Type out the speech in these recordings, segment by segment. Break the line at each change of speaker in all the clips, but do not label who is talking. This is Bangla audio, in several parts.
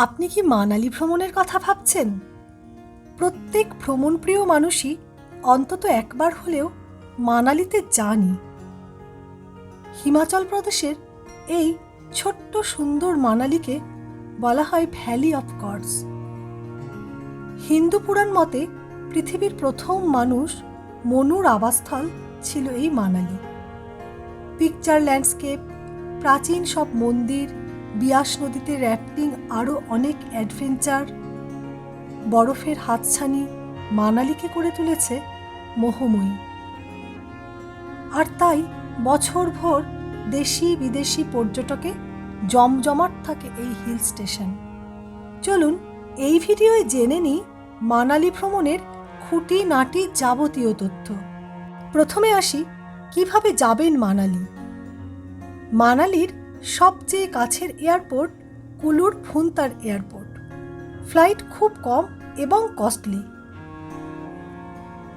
আপনি কি মানালি ভ্রমণের কথা ভাবছেন? প্রত্যেক ভ্রমণপ্রিয় মানুষই অন্তত একবার হলেও মানালিতে যানই। হিমাচল প্রদেশের এই ছোট্ট সুন্দর মানালিকে বলা হয় ভ্যালি অফ গডস। হিন্দু পুরাণ মতে পৃথিবীর প্রথম মানুষ মনুর আবাসস্থল ছিল এই মানালি। পিকচার ল্যান্ডস্কেপ, প্রাচীন সব মন্দির বিয়াস নদীতে র্যাফটিং আরও অনেক অ্যাডভেঞ্চার, বরফের হাতছানি মানালিকে করে তুলেছে মোহময়ী। আর তাই বছরভর দেশি বিদেশি পর্যটকে জমজমাট থাকে এই হিল স্টেশন। চলুন এই ভিডিওয় জেনে নিই মানালি ভ্রমণের খুঁটিনাটি যাবতীয় তথ্য। প্রথমে আসি, কীভাবে যাবেন মানালি? মানালির সবচেয়ে কাছের এয়ারপোর্ট কুলুর ফুন্তার এয়ারপোর্ট। ফ্লাইট খুব কম এবং কস্টলি।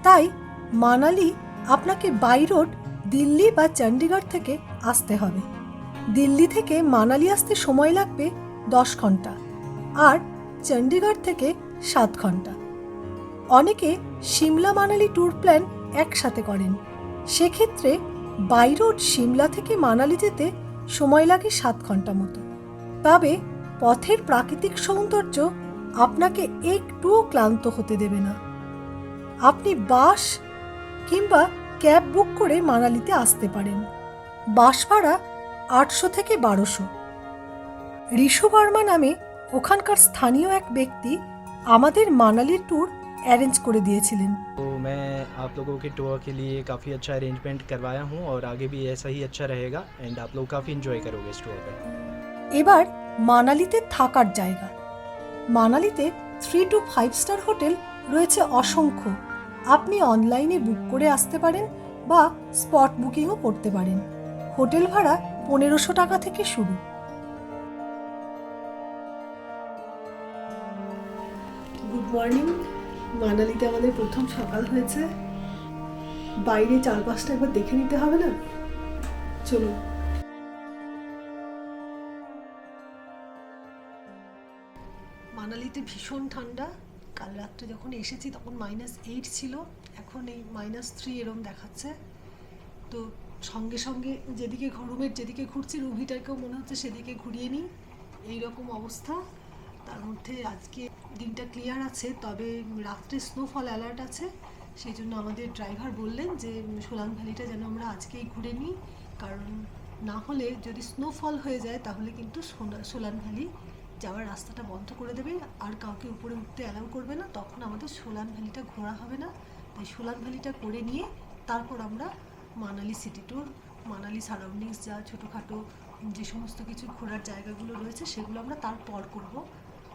তাই মানালি আপনাকে বাই রোড দিল্লি বা চণ্ডীগড় থেকে আসতে হবে। দিল্লি থেকে মানালি আসতে সময় লাগবে দশ ঘণ্টা আর চণ্ডীগড় থেকে সাত ঘণ্টা। অনেকে সিমলা মানালি ট্যুর প্ল্যান একসাথে করেন। সেক্ষেত্রে বাই রোড সিমলা থেকে মানালি যেতে সময় লাগে সাত ঘণ্টা মতো। তবে পথের প্রাকৃতিক সৌন্দর্য আপনাকে একটুও ক্লান্ত হতে দেবে না। আপনি বাস কিংবা ক্যাব বুক করে মানালিতে আসতে পারেন। বাস ভাড়া আটশো থেকে বারোশো। ঋষু বর্মা নামে ওখানকার স্থানীয় এক ব্যক্তি আমাদের মানালির ট্যুর অ্যারেঞ্জ করে দিয়েছিলেন।
आप लोगों के टूर के लिए काफ़ी अच्छा अरेंजमेंट करवाया हूँ और आगे भी ऐसा ही अच्छा रहेगा एंड आप लोग काफ़ी इन्जॉय करोगे इस टूर पर
এবার মানালিতে থাকার জায়গা মানালিতে three two five star hotel রয়েছে অসংখ্য আপনি অনলাইনে বুক করে আসতে পারেন বা স্পট বুকিংও করতে পারেন হোটেল ভাড়া পনেরোশো টাকা থেকে শুরু গুড মর্নিং মানালিতে আমাদের প্রথম সকাল হয়েছে বাইরে চারপাশটা একবার দেখে নিতে হবে না? চলুন মানালিতে ভীষণ ঠান্ডা। কাল রাত্রে যখন এসেছি তখন মাইনাস এইট ছিল। এখন এই মাইনাস থ্রি এরম দেখাচ্ছে। তো সঙ্গে সঙ্গে যেদিকে রুমের যেদিকে ঘুরছি রুভিটাকেও মনে হচ্ছে সেদিকে ঘুরিয়ে নিই। এইরকম অবস্থা। তার মধ্যে আজকে দিনটা ক্লিয়ার আছে, তবে রাত্রে স্নোফল অ্যালার্ট আছে। সেই জন্য আমাদের ড্রাইভার বললেন যে সোলাং ভ্যালিটা যেন আমরা আজকেই ঘুরে নিই। কারণ না হলে যদি স্নোফল হয়ে যায়, তাহলে কিন্তু সোলান ভ্যালি যাওয়ার রাস্তাটা বন্ধ করে দেবে। আর কাউকে উপরে উঠতে অ্যালাউ করবে না। তখন আমাদের সোলান ভ্যালিটা ঘোরা হবে না। তাই সোলান ভ্যালিটা করে নিয়ে তারপর আমরা Manali city tour Manali surroundings যা ছোটোখাটো যে সমস্ত কিছু ঘোরার জায়গাগুলো রয়েছে, সেগুলো আমরা তারপর করব।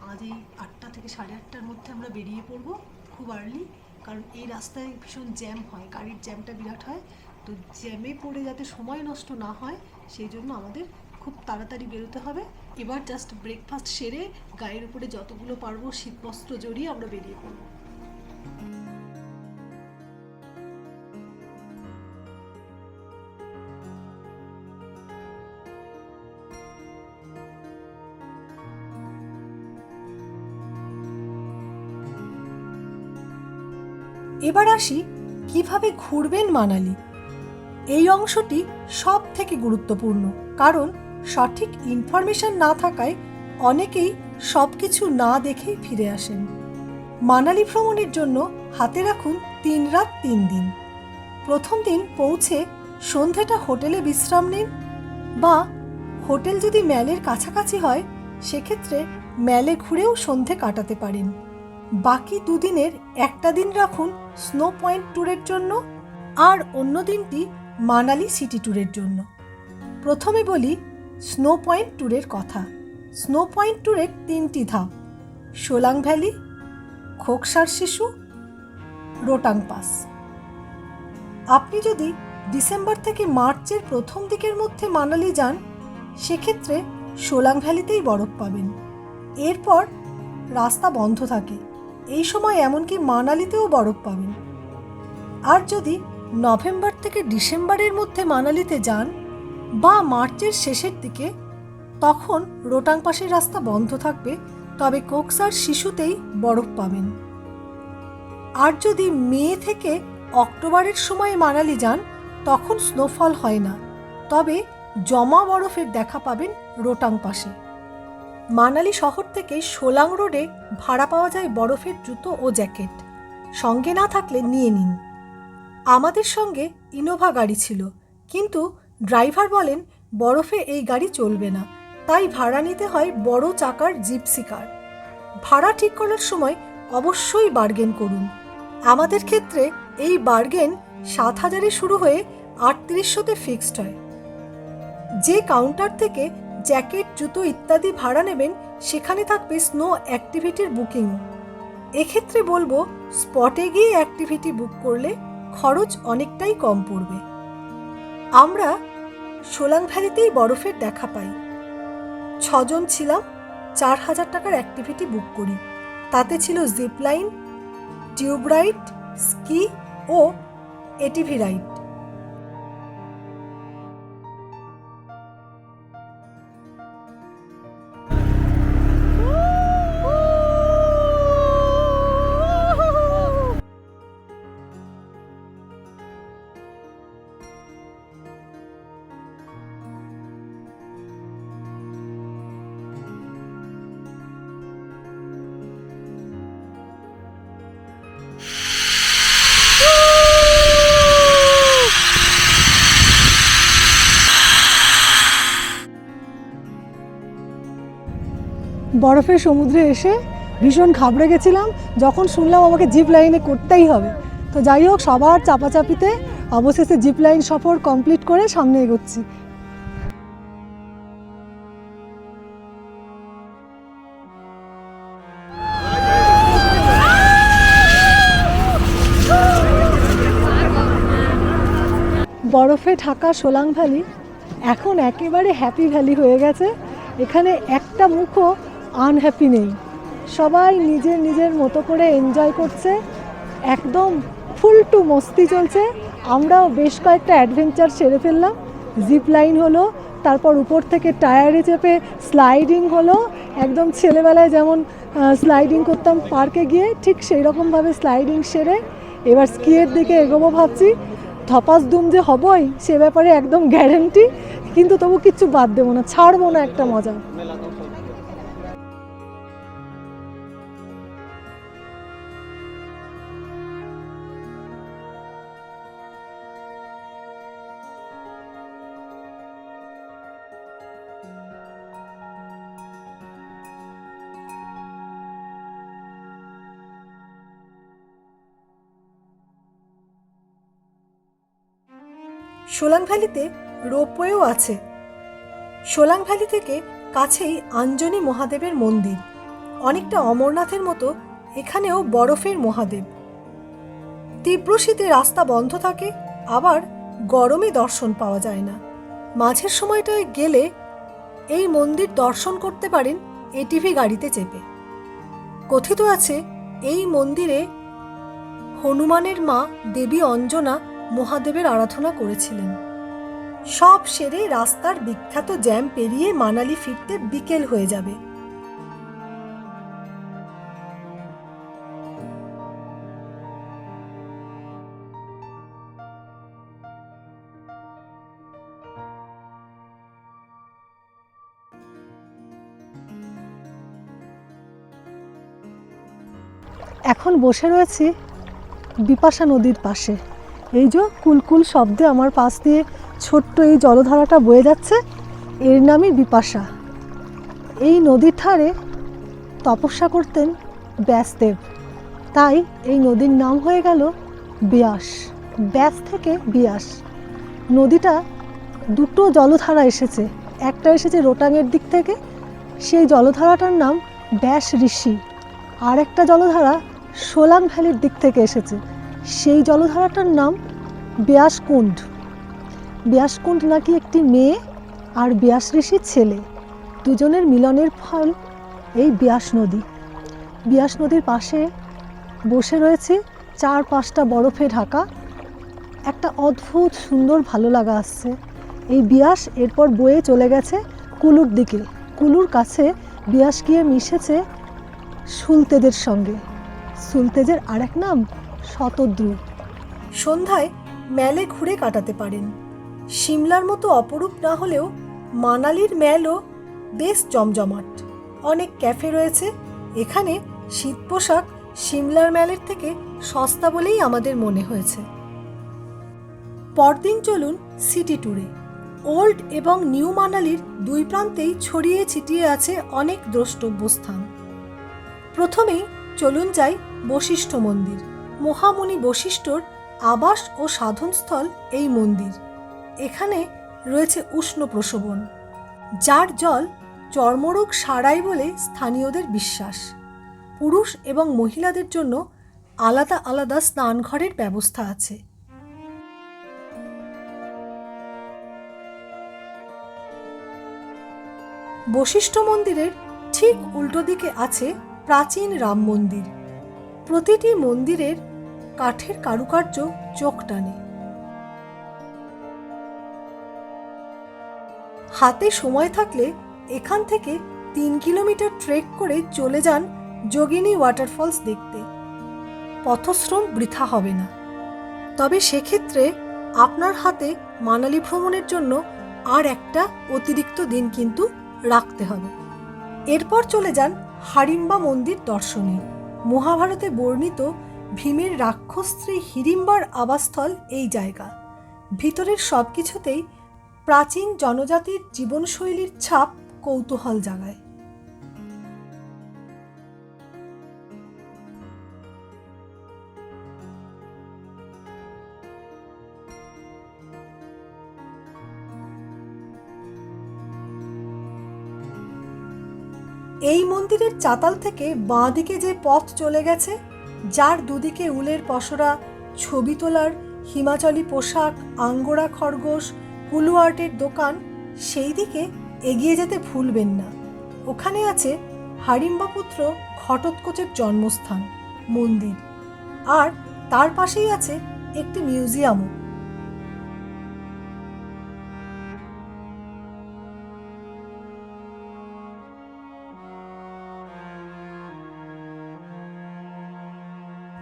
আজ এই আটটা থেকে সাড়ে আটটার মধ্যে আমরা বেরিয়ে পড়ব। খুব আর্লি কারণ এই রাস্তায় ভীষণ জ্যাম হয়, গাড়ির জ্যামটা বিরাট হয়। তো জ্যামে পড়ে যাতে সময় নষ্ট না হয়, সেই জন্য আমাদের খুব তাড়াতাড়ি বেরোতে হবে। এবার জাস্ট ব্রেকফাস্ট সেরে গায়ের উপরে যতগুলো পারব শীতবস্ত্র জড়িয়ে আমরা বেরিয়ে পড়ব। এবার আসি কীভাবে ঘুরবেন মানালি। এই অংশটি সব থেকে গুরুত্বপূর্ণ, কারণ সঠিক ইনফরমেশন না থাকায় অনেকেই সব কিছু না দেখেই ফিরে আসেন। মানালি ভ্রমণের জন্য হাতে রাখুন তিন রাত তিন দিন। প্রথম দিন পৌঁছে সন্ধেটা হোটেলে বিশ্রাম নিন বা হোটেল যদি ম্যালের কাছাকাছি হয়, সেক্ষেত্রে ম্যালে ঘুরেও সন্ধে কাটাতে পারেন। বাকি দুদিনের একটা দিন রাখুন স্নো পয়েন্ট ট্যুরের জন্য আর অন্য দিনটি মানালি সিটি ট্যুরের জন্য। প্রথমে বলি স্নো পয়েন্ট ট্যুরের কথা। স্নো পয়েন্ট ট্যুরের তিনটি ধাপ। সোলাং ভ্যালি, খোকসার শিশু, রোটাং পাস। আপনি যদি ডিসেম্বর থেকে মার্চের প্রথম দিকের মধ্যে মানালি যান, সেক্ষেত্রে সোলাং ভ্যালিতেই বরফ পাবেন। এরপর রাস্তা বন্ধ থাকে। এই সময় এমনকি মানালিতেও বরফ পাবেন। আর যদি নভেম্বর থেকে ডিসেম্বরের মধ্যে মানালিতে যান, বা মার্চের শেষের দিকে, তখন রোটাং পাশের রাস্তা বন্ধ থাকবে, তবে কোকসার শিশুতেই বরফ পাবেন। আর যদি মে থেকে অক্টোবরের সময় মানালি যান, তখন স্নোফল হয় না। তবে জমা বরফের দেখা পাবেন রোটাং পাশে মানালি শহর থেকে সোলাং রোডে ভাড়া পাওয়া যায় বরফের জুতো ও জ্যাকেট। সঙ্গে না থাকলে নিয়ে নিন। আমাদের সঙ্গে ইনোভা গাড়ি ছিল, কিন্তু ড্রাইভার বলেন, বরফে এই গাড়ি চলবে না। তাই ভাড়া নিতে হয় বড় চাকার জিপসি কার। ভাড়া ঠিক করার সময় অবশ্যই বার্গেন করুন। আমাদের ক্ষেত্রে এই বার্গেন সাত হাজারে শুরু হয়ে আটত্রিশশোতে ফিক্সড হয়। যে কাউন্টার থেকে জ্যাকেট, জুতো ইত্যাদি ভাড়া নেবেন, সেখানে থাকবে স্নো অ্যাক্টিভিটির বুকিং। এক্ষেত্রে বলব, স্পটে গিয়ে অ্যাক্টিভিটি বুক করলে খরচ অনেকটাই কম পড়বে। আমরা সোলাং ভ্যালিতেই বরফের দেখা পাই। ছজন ছিলাম, চার হাজার টাকার অ্যাক্টিভিটি বুক করি। তাতে ছিল zip line tube ride ski ও এটিভি রাইড। বরফের সমুদ্রে এসে ভীষণ ঘাবড়ে গেছিলাম। যখন শুনলাম আমাকে জিপ লাইনে করতেই হবে। তো যাই হোক, সবার চাপাচাপিতে অবশেষে জিপ লাইন সফর কমপ্লিট করে সামনে এগোচ্ছি। বরফে ঢাকা সোলাং ভ্যালি এখন একেবারে হ্যাপি ভ্যালি হয়ে গেছে। এখানে একটা মুখও আনহ্যাপি নেই। সবাই নিজের নিজের মতো করে এনজয় করছে। একদম ফুল টু মস্তি চলছে। আমরাও বেশ কয়েকটা অ্যাডভেঞ্চার সেরে ফেললাম। জিপ লাইন হলো, তারপর উপর থেকে টায়ারে চেপে স্লাইডিং হলো। একদম ছেলেবেলায় যেমন স্লাইডিং করতাম পার্কে গিয়ে, ঠিক সেই রকমভাবে স্লাইডিং সেরে এবার স্কিয়ের দিকে এগোবো ভাবছি। ধপাস দুম যে হবই, সে ব্যাপারে একদম গ্যারেন্টি কিন্তু তবু কিচ্ছু বাদ দেবো না, ছাড়বো না একটা মজা। সোলাং ভ্যালিতে রোপওয়েও আছে। সোলাং ভ্যালি থেকে কাছেই আঞ্জনি মহাদেবের মন্দির। অনেকটা অমরনাথের মতো এখানেও বরফের মহাদেব। তীব্র শীতে রাস্তা বন্ধ থাকে, আবার গরমে দর্শন পাওয়া যায় না। মাঝের সময়টায় গেলে এই মন্দির দর্শন করতে পারেন এটিভি গাড়িতে চেপে। কথিত আছে, এই মন্দিরে হনুমানের মা দেবী অঞ্জনা মহাদেবের আরাধনা করেছিলেন। সব সেরে রাস্তার বিখ্যাত জ্যাম পেরিয়ে মানালি ফিরতে বিকেল হয়ে যাবে। এখন বসে রয়েছি বিপাশা নদীর পাশে। এই যে কুলকুল শব্দে আমার পাশ দিয়ে ছোট্ট এই জলধারাটা বয়ে যাচ্ছে, এর নামই বিপাশা। এই নদীর ধারে তপস্যা করতেন ব্যাসদেব। তাই এই নদীর নাম হয়ে গেল বিয়াস, ব্যাস থেকে বিয়াস। নদীটা দুটো জলধারা এসেছে, একটা এসেছে রোটাংয়ের দিক থেকে, সেই জলধারাটার নাম ব্যাস ঋষি, আর একটা জলধারা সোলাং ভ্যালির দিক থেকে এসেছে। সেই জলধারাটার নাম ব্যাসকুণ্ড। ব্যাসকুণ্ড নাকি একটি মেয়ে আর ব্যাস ঋষির ছেলে। দুজনের মিলনের ফল এই ব্যাস নদী। ব্যাস নদীর পাশে বসে রয়েছে চার পাঁচটা বরফে ঢাকা। একটা অদ্ভুত সুন্দর ভালো লাগা আসছে। এই বিয়াস এরপর বয়ে চলে গেছে কুলুর দিকে। কুলুর কাছে বিয়াস গিয়ে মিশেছে সুলতেজের সঙ্গে। সুলতেজের আরেক নাম শতদ্রু। সন্ধ্যায় ম্যালে ঘুরে কাটাতে পারেন। সিমলার মতো অপরূপ না হলেও মানালির ম্যালও বেশ জমজমাট। অনেক ক্যাফে রয়েছে। এখানে শীত পোশাক সিমলার ম্যালের থেকে সস্তা বলেই আমাদের মনে হয়েছে। পরদিন চলুন সিটি ট্যুরে। ওল্ড এবং নিউ মানালির দুই প্রান্তেই ছড়িয়ে ছিটিয়ে আছে অনেক দ্রষ্টব্য স্থান প্রথমেই চলুন যাই বশিষ্ঠ মন্দির। মহামুনি বশিষ্ঠর আবাস ও সাধনস্থল এই মন্দির। এখানে রয়েছে উষ্ণ প্রসবন যার জল চর্মরোগ সারাই বলে স্থানীয়দের বিশ্বাস। পুরুষ এবং মহিলাদের জন্য আলাদা আলাদা স্নানঘরের ব্যবস্থা আছে। বশিষ্ঠ মন্দিরের ঠিক উল্টো দিকে আছে প্রাচীন রাম মন্দির। প্রতিটি মন্দিরের কাঠের কারুকার্য চোখ টানে। হাতে সময় থাকলে এখান থেকে তিন কিলোমিটার ট্রেক করে চলে যান যোগিনী ওয়াটারফলস দেখতে। পথশ্রম বৃথা হবে না। তবে সেক্ষেত্রে আপনার হাতে মানালি ভ্রমণের জন্য আর একটা অতিরিক্ত দিন কিন্তু রাখতে হবে। এরপর চলে যান হারিম্বা মন্দির দর্শনে। মহাভারতে বর্ণিত ভীমের রাক্ষস স্ত্রী হিড়িম্বার আবাসস্থল এই জায়গা। ভিতরের সব কিছুতেই প্রাচীন জনজাতির জীবনশৈলীর ছাপ কৌতূহল জাগায়। এই মন্দিরের চাতাল থেকে বাঁ দিকে যে পথ চলে গেছে যার দুদিকে উলের পসরা, ছবি তোলার হিমাচলি পোশাক, আঙ্গোরা খরগোশ কুলু আর্টের দোকান, সেই দিকে এগিয়ে যেতে ভুলবেন না। ওখানে আছে হারিম্বাপুত্র ঘটোৎকচের জন্মস্থান, মন্দির। আর তার পাশেই আছে একটি মিউজিয়ামও।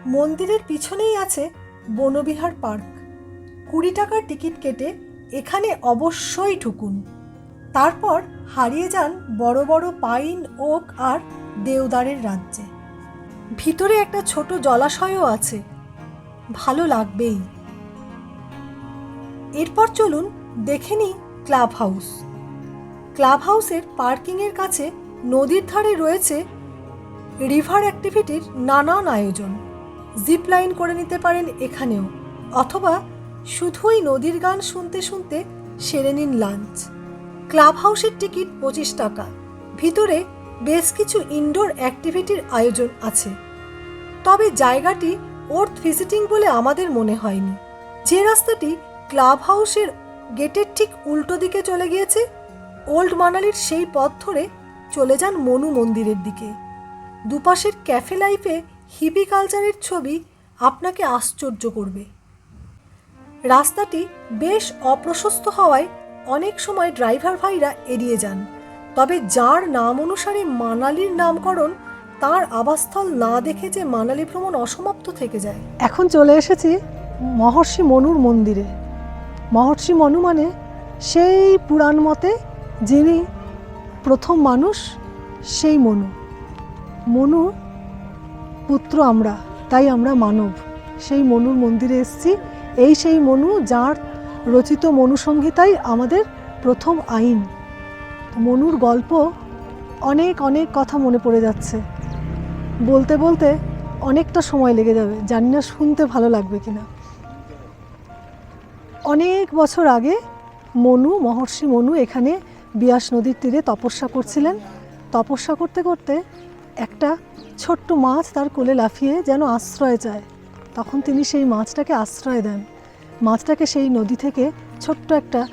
মন্দিরের পিছনেই আছে বনবিহার পার্ক। কুড়ি টাকার টিকিট কেটে এখানে অবশ্যই ঢুকুন। তারপর হারিয়ে যান বড় বড় পাইন, ওক আর দেওদারের রাজ্যে। ভিতরে একটা ছোট জলাশয়ও আছে। ভালো লাগবেই। এরপর চলুন দেখে নিই ক্লাব হাউস ক্লাব হাউসের পার্কিংয়ের কাছে নদীর ধারে রয়েছে রিভার অ্যাক্টিভিটির নানান আয়োজন। জিপ লাইন করে নিতে পারেন এখানেও, অথবা শুধুই নদীর গান শুনতে শুনতে সেরে নিন লাঞ্চ ক্লাব হাউসের টিকিট পঁচিশ টাকা। ভিতরে বেশ কিছু ইনডোর অ্যাক্টিভিটির আয়োজন আছে। তবে জায়গাটি ওর্থ ভিজিটিং বলে আমাদের মনে হয়নি। যে রাস্তাটি ক্লাব হাউসের গেটের ঠিক উল্টো দিকে চলে গিয়েছে ওল্ড মানালির সেই পথ ধরে চলে যান মনু মন্দিরের দিকে। দুপাশের ক্যাফে লাইফে হিপি কালচারের ছবি আপনাকে আশ্চর্য করবে। রাস্তাটি বেশ অপ্রশস্ত হওয়ায় অনেক সময় ড্রাইভার ভাইরা এড়িয়ে যান, তবে যার নাম অনুসারে মানালির নামকরণ তার আবাসস্থল না দেখে যে মানালি ভ্রমণ অসমাপ্ত থেকে যায়। এখন চলে এসেছি মহর্ষি মনুর মন্দিরে। মহর্ষি মনু মানে সেই পুরাণ মতে যিনি প্রথম মানুষ, সেই মনু। মনু পুত্র আমরা, তাই আমরা মানব। সেই মনুর মন্দিরে এসেছি। এই সেই মনু যার রচিত মনুসংহিতাই আমাদের প্রথম আইন। মনুর গল্প অনেক অনেক কথা মনে পড়ে যাচ্ছে। বলতে বলতে অনেকটা সময় লেগে যাবে। জানি না শুনতে ভালো লাগবে কিনা। অনেক বছর আগে মনু, মহর্ষি মনু এখানে বিয়াস নদীর তীরে তপস্যা করছিলেন। তপস্যা করতে করতে একটা ছোট্ট মাছ তার কোলে লাফিয়ে যেন আশ্রয় চায় তখন তিনি সেই মাছটাকে আশ্রয় দেন। মাছটাকে সেই নদী থেকে ছোট্ট একটা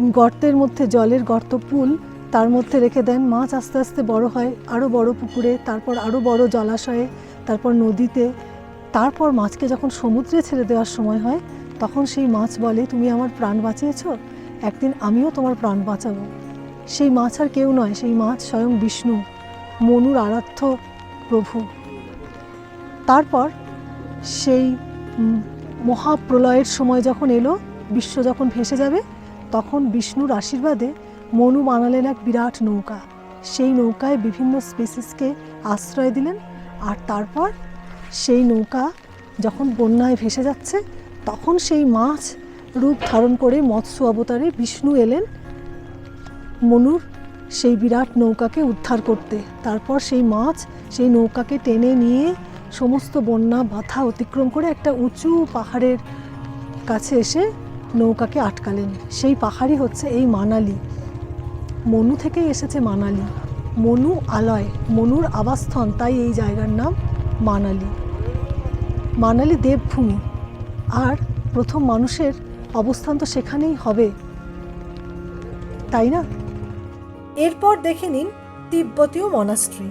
গর্তের মধ্যে, জলের গর্ত পুল তার মধ্যে রেখে দেন। মাছ আস্তে আস্তে বড় হয় আরও বড় পুকুরে, তারপর আরও বড় জলাশয়ে, তারপর নদীতে। তারপর মাছকে যখন সমুদ্রে ছেড়ে দেওয়ার সময় হয়, তখন সেই মাছ বলে, তুমি আমার প্রাণ বাঁচিয়েছ? একদিন আমিও তোমার প্রাণ বাঁচাবো। সেই মাছ আর কেউ নয়, সেই মাছ স্বয়ং বিষ্ণু। মনুর আরাধ্য প্রভু। তারপর সেই মহাপ্রলয়ের সময় যখন এলো, বিশ্ব যখন ভেসে যাবে, তখন বিষ্ণুর আশীর্বাদে মনু বানালেন এক বিরাট নৌকা। সেই নৌকায় বিভিন্ন স্পেসিসকে আশ্রয় দিলেন, আর তারপর সেই নৌকা যখন বন্যায় ভেসে যাচ্ছে, তখন সেই মাছ রূপ ধারণ করে মৎস্য অবতারে বিষ্ণু এলেন। মনুর সেই বিরাট নৌকাকে উদ্ধার করতে। তারপর সেই মাছ সেই নৌকাকে টেনে নিয়ে সমস্ত বন্যা বাধা অতিক্রম করে একটা উঁচু পাহাড়ের কাছে এসে নৌকাকে আটকালেন। সেই পাহাড়ই হচ্ছে এই মানালি। মনু থেকেই এসেছে মানালি। মনু আলয়, মনুর আবাসস্থল, তাই এই জায়গার নাম মানালি। মানালি দেবভূমি। আর প্রথম মানুষের অবস্থান তো সেখানেই হবে। তাই না? এরপর দেখে নিন তিব্বতীয় মনাস্ট্রি।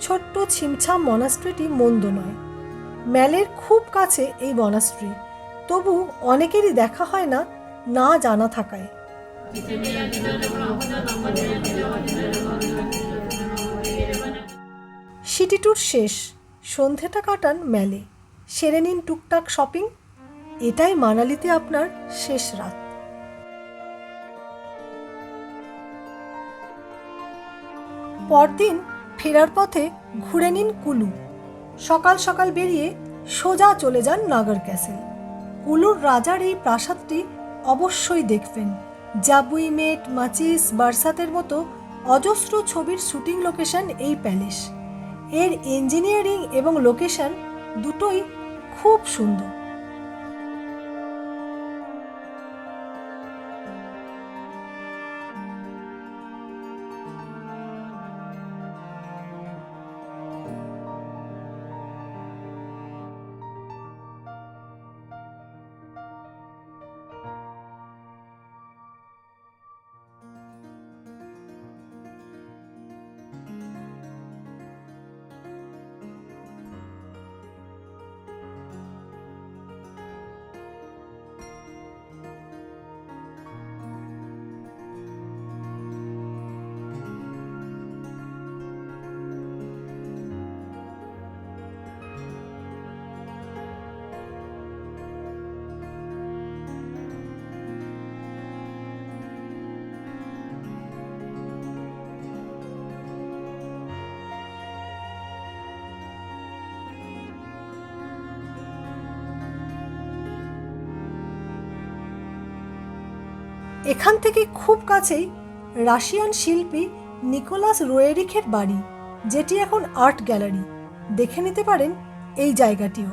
ছোট্ট ছিমছাম মনাস্ট্রিটি মন্দ নয়। ম্যালের খুব কাছে এই মনাস্ট্রি। তবু অনেকেরই দেখা হয় না না জানা থাকায়। সিটি ট্যুর শেষ। সন্ধেটা কাটান ম্যালে। সেরে নিন টুকটাক শপিং। এটাই মানালিতে আপনার শেষ রাত। পরদিন ফেরার পথে ঘুরে নিন কুলু। সকাল সকাল বেরিয়ে সোজা চলে যান নাগর ক্যাসেল। কুলুর রাজার এই প্রাসাদটি অবশ্যই দেখবেন। জাবুইমেট মাচিস, বারসাতের মতো অজস্র ছবির শুটিং লোকেশন এই প্যালেস। এর ইঞ্জিনিয়ারিং এবং লোকেশন দুটোই খুব সুন্দর। এখান থেকে খুব কাছেই রাশিয়ান শিল্পী নিকোলাস রোয়েরিখের বাড়ি, যেটি এখন আর্ট গ্যালারি। দেখে নিতে পারেন এই জায়গাটিও।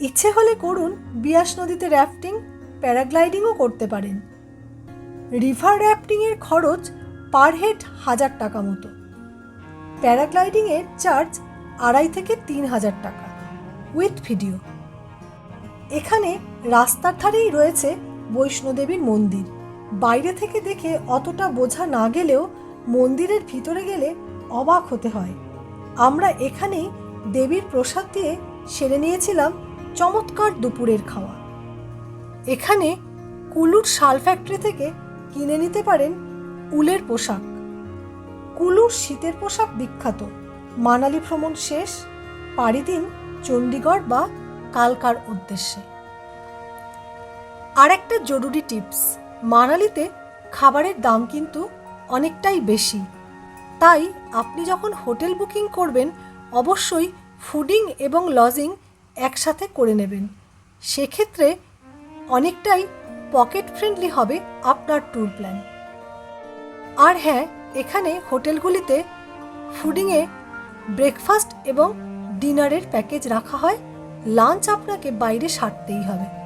ইচ্ছে হলে করুন বিয়াস নদীতে র্যাফটিং প্যারাগ্লাইডিংও করতে পারেন। রিভার র্যাফটিংয়ের খরচ পার হেড হাজার টাকা মতো। প্যারাগ্লাইডিংয়ের চার্জ আড়াই থেকে তিন হাজার টাকা উইথ ভিডিও এখানে রাস্তার ধারেই রয়েছে বৈষ্ণোদেবীর মন্দির। বাইরে থেকে দেখে অতটা বোঝা না গেলেও মন্দিরের ভিতরে গেলে অবাক হতে হয়। আমরা এখানেই দেবীর প্রসাদ দিয়ে সেরে নিয়েছিলাম চমৎকার দুপুরের খাওয়া। এখানে কুলুর শাল ফ্যাক্টরি থেকে কিনে নিতে পারেন উলের পোশাক। কুলুর শীতের পোশাক বিখ্যাত। মানালি ভ্রমণ শেষ, পাড়ি দিন চণ্ডীগড় বা কালকার উদ্দেশ্যে। আর একটা জরুরি টিপস মানালিতে খাবারের দাম কিন্তু অনেকটাই বেশি। তাই আপনি যখন হোটেল বুকিং করবেন, অবশ্যই ফুডিং এবং লজিং একসাথে করে নেবেন। সেক্ষেত্রে অনেকটাই পকেট ফ্রেন্ডলি হবে আপনার ট্যুর প্ল্যান। আর হ্যাঁ এখানে হোটেলগুলিতে ফুডিংয়ে ব্রেকফাস্ট এবং ডিনারের প্যাকেজ রাখা হয়। লাঞ্চ আপনাকে বাইরে সারতেই হবে।